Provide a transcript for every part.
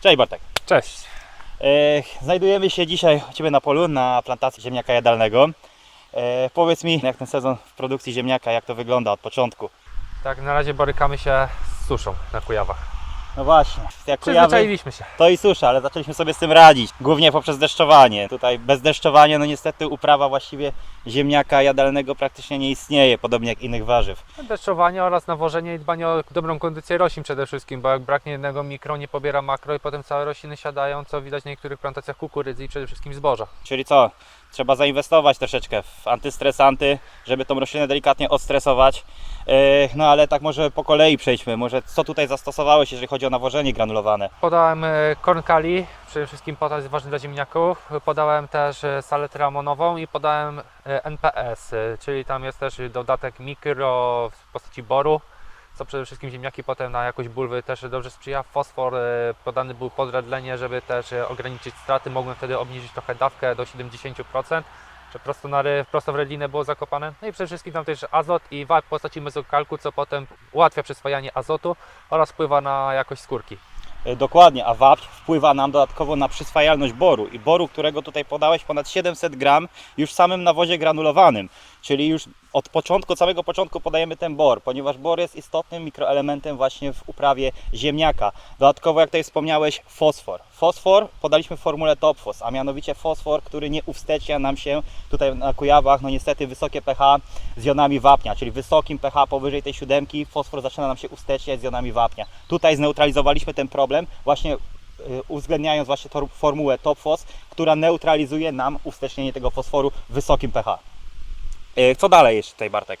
Cześć Bartek. Cześć. E, znajdujemy się dzisiaj u Ciebie na polu, na plantacji ziemniaka jadalnego. E, powiedz mi, jak ten sezon w produkcji ziemniaka, jak to wygląda od początku? Tak, na razie borykamy się z suszą na Kujawach. No właśnie, jak Kujawy, Przyzwyczailiśmy się. to i susza, ale zaczęliśmy sobie z tym radzić, głównie poprzez deszczowanie. Tutaj bez deszczowania, no niestety uprawa właściwie ziemniaka jadalnego praktycznie nie istnieje, podobnie jak innych warzyw. Deszczowanie oraz nawożenie i dbanie o dobrą kondycję roślin przede wszystkim, bo jak braknie jednego mikro, nie pobiera makro i potem całe rośliny siadają, co widać na niektórych plantacjach kukurydzy i przede wszystkim zboża. Czyli co? Trzeba zainwestować troszeczkę w antystresanty, żeby tą roślinę delikatnie odstresować. E, No ale tak może po kolei przejdźmy. Może co tutaj zastosowałeś, jeżeli chodzi o nawożenie granulowane? Podałem e, korn kali, przede wszystkim potash jest ważny dla ziemniaków. Podałem też e, saletę amonową i podałem NPS, czyli tam jest też dodatek mikro w postaci boru, co przede wszystkim ziemniaki potem na jakość bulwy też dobrze sprzyja. Fosfor e, podany był pod redlenie, żeby też e, ograniczyć straty. Mogłem wtedy obniżyć trochę dawkę do 70%. Że prosto, na prosto w redlinę było zakopane. No i przede wszystkim tam też azot i wapń w postaci mezokalku, co potem ułatwia przyswajanie azotu oraz wpływa na jakość skórki. E, Dokładnie, a wapń wpływa nam dodatkowo na przyswajalność boru i boru, którego tutaj podałeś ponad 700 gram już w samym nawozie granulowanym, czyli już od początku, od samego początku podajemy ten bor, ponieważ bor jest istotnym mikroelementem właśnie w uprawie ziemniaka. Dodatkowo, jak tutaj wspomniałeś, fosfor. Fosfor podaliśmy w formule Topfos, a mianowicie fosfor, który nie uwstecznia nam się tutaj na Kujawach, no niestety wysokie pH z jonami wapnia, czyli wysokim pH powyżej tej siódemki fosfor zaczyna nam się usteczniać z jonami wapnia. Tutaj zneutralizowaliśmy ten problem właśnie y, uwzględniając właśnie tą formułę Topfos, która neutralizuje nam ustecznienie tego fosforu wysokim pH. Y, Co dalej jeszcze tutaj Bartek?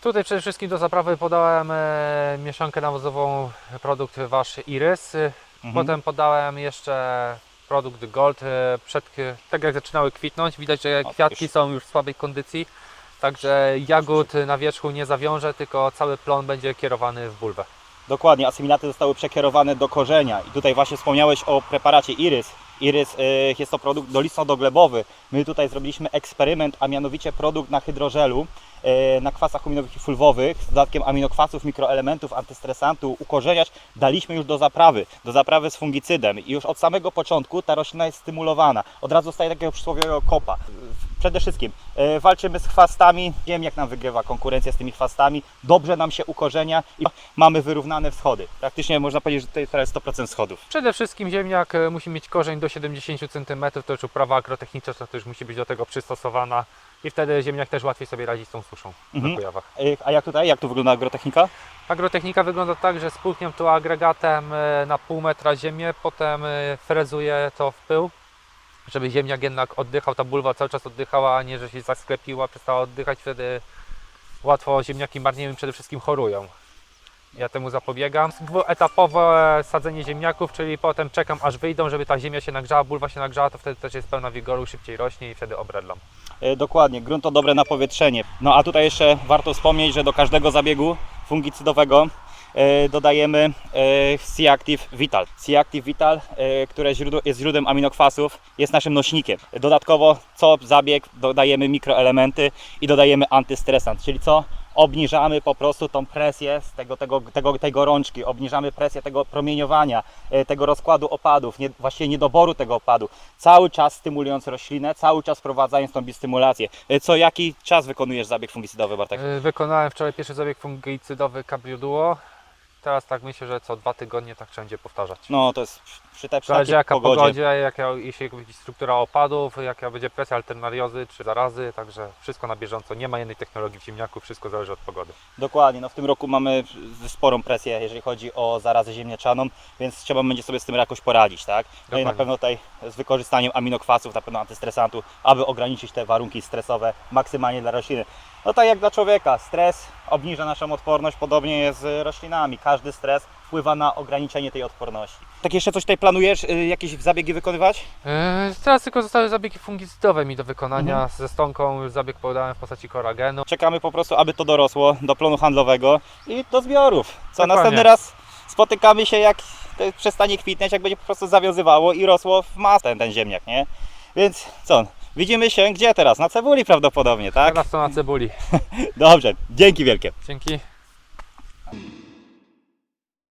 Tutaj przede wszystkim do zaprawy podałem e, mieszankę nawozową, produkt wasz Iris. E, Mhm. Potem podałem jeszcze produkt Gold. E, przed, tak jak zaczynały kwitnąć, widać, że kwiatki są już w słabej kondycji. Także jagód na wierzchu nie zawiąże, tylko cały plon będzie kierowany w bulwę. Dokładnie, asymilaty zostały przekierowane do korzenia i tutaj właśnie wspomniałeś o preparacie Iris. Iris y, jest to produkt dolisno-doglebowy. My tutaj zrobiliśmy eksperyment, a mianowicie produkt na hydrożelu, y, na kwasach aminowych i fulwowych z dodatkiem aminokwasów, mikroelementów, antystresantu, ukorzeniacz daliśmy już do zaprawy, do zaprawy z fungicydem i już od samego początku ta roślina jest stymulowana. Od razu staje takiego przysłowiowego kopa. Przede wszystkim y, walczymy z chwastami, wiem jak nam wygrywa konkurencja z tymi chwastami, dobrze nam się ukorzenia i mamy wyrównane wschody. Praktycznie można powiedzieć, że tutaj teraz 100% schodów. Przede wszystkim ziemniak e, musi mieć korzeń do 70 cm, to już uprawa agrotechniczna to też musi być do tego przystosowana i wtedy ziemniak też łatwiej sobie radzi z tą suszą Mhm. na Kujawach. A jak tutaj, jak tu wygląda agrotechnika? Agrotechnika wygląda tak, że spłuchniam tu agregatem e, na pół metra ziemię, potem e, frezuję to w pył, żeby ziemniak jednak oddychał, ta bulwa cały czas oddychała, a nie, że się zasklepiła, przestała oddychać, wtedy łatwo ziemniaki marnieją i przede wszystkim chorują. Ja temu zapobiegam. Dwuetapowe sadzenie ziemniaków, czyli potem czekam aż wyjdą, żeby ta ziemia się nagrzała, bulwa się nagrzała, to wtedy też jest pełna wigoru, szybciej rośnie i wtedy obredlam. Y, Dokładnie, grunt to dobre napowietrzenie. No a tutaj jeszcze warto wspomnieć, że do każdego zabiegu fungicydowego y, dodajemy C-Active Vital. C-Active Vital, które jest źródłem aminokwasów, jest naszym nośnikiem. Dodatkowo co zabieg dodajemy mikroelementy i dodajemy antystresant, czyli co? Obniżamy po prostu tą presję z tego, tego, tego, tej gorączki, obniżamy presję tego promieniowania, y, tego rozkładu opadów, nie, właściwie niedoboru tego opadu. Cały czas stymulując roślinę, cały czas wprowadzając tą bistymulację. Y, Co jaki czas wykonujesz zabieg fungicydowy, Bartek? E, Wykonałem wczoraj pierwszy zabieg fungicydowy Cabrio Duo. Teraz tak myślę, że co dwa tygodnie tak wszędzie powtarzać. No to jest przy, te, przy Zależy takiej jaka pogodzie. pogodzie, jaka, jeśli będzie struktura opadów, jaka będzie presja alternariozy czy zarazy, także wszystko na bieżąco. Nie ma jednej technologii w ziemniaku, wszystko zależy od pogody. Dokładnie, no w tym roku mamy sporą presję, jeżeli chodzi o zarazę ziemniaczaną, więc trzeba będzie sobie z tym jakoś poradzić, tak? No i na pewno tutaj z wykorzystaniem aminokwasów, na pewno antystresantu, aby ograniczyć te warunki stresowe maksymalnie dla rośliny. No tak jak dla człowieka, stres obniża naszą odporność, podobnie jest z roślinami. Każdy stres wpływa na ograniczenie tej odporności. Tak jeszcze coś tutaj planujesz, y, jakieś zabiegi wykonywać? Eee, teraz tylko zostały zabiegi fungicydowe mi do wykonania. Mhm. Ze stonką już zabieg podałem w postaci koragenu. Czekamy po prostu, aby to dorosło do plonu handlowego i do zbiorów. Co Dokładnie. następny raz spotykamy się, jak to przestanie kwitnieć, jak będzie po prostu zawiązywało i rosło w masę ten, ten ziemniak, nie? Więc co? Widzimy się gdzie teraz? Na cebuli prawdopodobnie, tak? Teraz to na cebuli. Dobrze, dzięki wielkie. Dzięki.